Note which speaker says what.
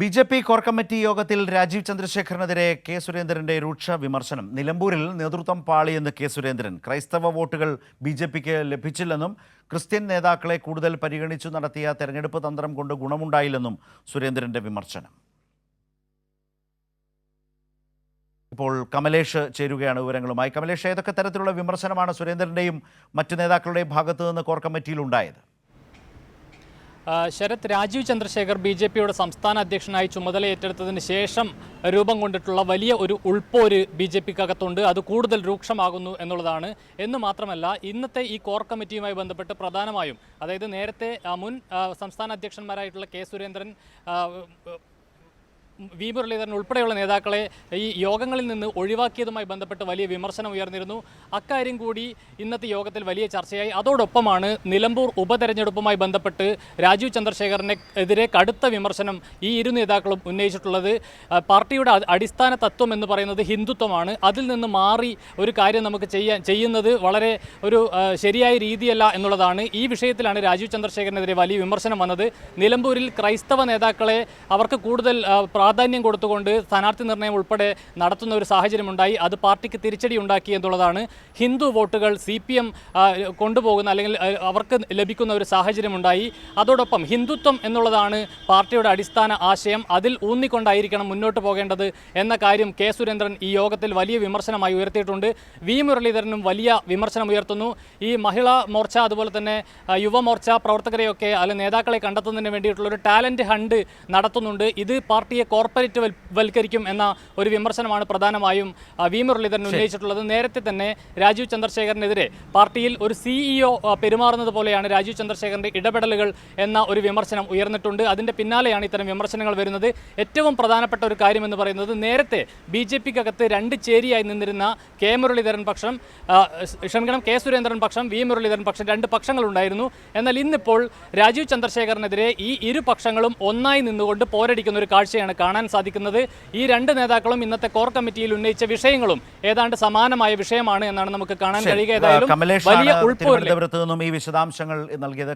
Speaker 1: B J P core committee യോഗത്തിൽ Rajeev ചന്ദ്രശേഖരനെതിരെ K സുരേന്ദ്രന്റെ രൂക്ഷ വിമർശനം. നിലമ്പൂരിൽ നേതൃത്വം പാളിയെന്ന് കെ സുരേന്ദ്രൻ. ക്രൈസ്തവ വോട്ടുകൾ ബി ജെ പിക്ക് ലഭിച്ചില്ലെന്നും ക്രിസ്ത്യൻ നേതാക്കളെ കൂടുതൽ പരിഗണിച്ചു നടത്തിയ തെരഞ്ഞെടുപ്പ് തന്ത്രം കൊണ്ട് ഗുണമുണ്ടായില്ലെന്നും സുരേന്ദ്രന്റെ വിമർശനം. ഇപ്പോൾ കമലേഷ് ചേരുകയാണ് വിവരങ്ങളുമായി. കമലേഷ് ഏതൊക്കെ തരത്തിലുള്ള വിമർശനമാണ് സുരേന്ദ്രന്റെയും മറ്റു നേതാക്കളുടെയും ഭാഗത്തു നിന്ന് കോർ കമ്മിറ്റിയിൽ ഉണ്ടായത്?
Speaker 2: ശരത് രാജീവ് ചന്ദ്രശേഖർ ബി ജെ പിയുടെ സംസ്ഥാന അധ്യക്ഷനായി ചുമതല ഏറ്റെടുത്തതിന് ശേഷം രൂപം കൊണ്ടിട്ടുള്ള വലിയ ഒരു ഉൾപ്പോര് ബി ജെ പിക്കകത്തുണ്ട്. അത് കൂടുതൽ രൂക്ഷമാകുന്നു എന്നുള്ളതാണ്. എന്ന് മാത്രമല്ല ഇന്നത്തെ ഈ കോർ കമ്മിറ്റിയുമായി ബന്ധപ്പെട്ട് പ്രധാനമായും അതായത് നേരത്തെ മുൻ സംസ്ഥാന അധ്യക്ഷന്മാരായിട്ടുള്ള കെ സുരേന്ദ്രൻ വി മുരളീധരൻ ഉൾപ്പെടെയുള്ള നേതാക്കളെ ഈ യോഗങ്ങളിൽ നിന്ന് ഒഴിവാക്കിയതുമായി ബന്ധപ്പെട്ട് വലിയ വിമർശനം ഉയർന്നിരുന്നു. അക്കാര്യം കൂടി ഇന്നത്തെ യോഗത്തിൽ വലിയ ചർച്ചയായി. അതോടൊപ്പമാണ് നിലമ്പൂർ ഉപതെരഞ്ഞെടുപ്പുമായി ബന്ധപ്പെട്ട് രാജീവ് ചന്ദ്രശേഖരനെ എതിരെ കടുത്ത വിമർശനം ഈ ഇരു നേതാക്കളും ഉന്നയിച്ചിട്ടുള്ളത്. പാർട്ടിയുടെ അടിസ്ഥാന തത്വം എന്ന് പറയുന്നത് ഹിന്ദുത്വമാണ്. അതിൽ നിന്ന് മാറി ഒരു കാര്യം നമുക്ക് ചെയ്യാൻ ചെയ്യുന്നത് വളരെ ഒരു ശരിയായ രീതിയല്ല എന്നുള്ളതാണ്. ഈ വിഷയത്തിലാണ് രാജീവ് ചന്ദ്രശേഖരനെതിരെ വലിയ വിമർശനം വന്നത്. നിലമ്പൂരിൽ ക്രൈസ്തവ നേതാക്കളെ അവർക്ക് കൂടുതൽ പ്രാധാന്യം കൊടുത്തുകൊണ്ട് സ്ഥാനാർത്ഥി നിർണയം ഉൾപ്പെടെ നടത്തുന്ന ഒരു സാഹചര്യമുണ്ടായി. അത് പാർട്ടിക്ക് തിരിച്ചടി ഉണ്ടാക്കി എന്നുള്ളതാണ്. ഹിന്ദു വോട്ടുകൾ സി പി എം കൊണ്ടുപോകുന്ന അല്ലെങ്കിൽ അവർക്ക് ലഭിക്കുന്ന ഒരു സാഹചര്യമുണ്ടായി. അതോടൊപ്പം ഹിന്ദുത്വം എന്നുള്ളതാണ് പാർട്ടിയുടെ അടിസ്ഥാന ആശയം. അതിൽ ഊന്നിക്കൊണ്ടായിരിക്കണം മുന്നോട്ട് പോകേണ്ടത് എന്ന കാര്യം കെ സുരേന്ദ്രൻ ഈ യോഗത്തിൽ വലിയ വിമർശനമായി ഉയർത്തിയിട്ടുണ്ട്. വി മുരളീധരനും വലിയ വിമർശനം ഉയർത്തുന്നു. ഈ മഹിളാ മോർച്ച അതുപോലെ തന്നെ യുവമോർച്ച പ്രവർത്തകരെയൊക്കെ അല്ലെങ്കിൽ നേതാക്കളെ കണ്ടെത്തുന്നതിന് വേണ്ടിയിട്ടുള്ള ഒരു ടാലന്റ് ഹണ്ട് നടത്തുന്നുണ്ട്. ഇത് പാർട്ടിയെ കോർപ്പറേറ്റ് വൽക്കരിക്കും എന്ന ഒരു വിമർശനമാണ് പ്രധാനമായും വി. മുരളീധരൻ ഉന്നയിച്ചിട്ടുള്ളത്. നേരത്തെ തന്നെ രാജീവ് ചന്ദ്രശേഖരനെതിരെ പാർട്ടിയിൽ ഒരു സിഇഒ പെരുമാറുന്നത് പോലെയാണ് രാജീവ് ചന്ദ്രശേഖരന്റെ ഇടപെടലുകൾ എന്ന ഒരു വിമർശനം ഉയർന്നിട്ടുണ്ട്. അതിന്റെ പിന്നാലെയാണ് ഇത്തരം വിമർശനങ്ങൾ വരുന്നത്. ഏറ്റവും പ്രധാനപ്പെട്ട ഒരു കാര്യം എന്ന് പറയുന്നത് നേരത്തെ ബി ജെ പിക്കകത്ത് രണ്ട് ചേരിയായി നിന്നിരുന്ന കെ. മുരളീധരൻ പക്ഷം ക്ഷമിക്കണം കെ. സുരേന്ദ്രൻ പക്ഷം വി. മുരളീധരൻ പക്ഷം രണ്ട് പക്ഷങ്ങളുണ്ടായിരുന്നു. എന്നാൽ ഇന്നിപ്പോൾ രാജീവ് ചന്ദ്രശേഖരനെതിരെ ഈ ഇരു പക്ഷങ്ങളും ഒന്നായി നിന്നുകൊണ്ട് പോരടിക്കുന്ന ഒരു കാഴ്ചയാണ് കാണാൻ സാധിക്കുന്നത് ഈ രണ്ട് നേതാക്കളും ഇന്നത്തെ കോർ കമ്മിറ്റിയിൽ ഉന്നയിച്ച വിഷയങ്ങളും ഏതാണ്ട് സമാനമായ വിഷയമാണ് എന്നാണ് നമുക്ക് കാണാൻ കഴിയുക. ഏതായാലും വലിയ
Speaker 1: തിരുവനന്തപുരത്ത് നിന്നും ഈ വിശദാംശങ്ങൾ നൽകിയത്.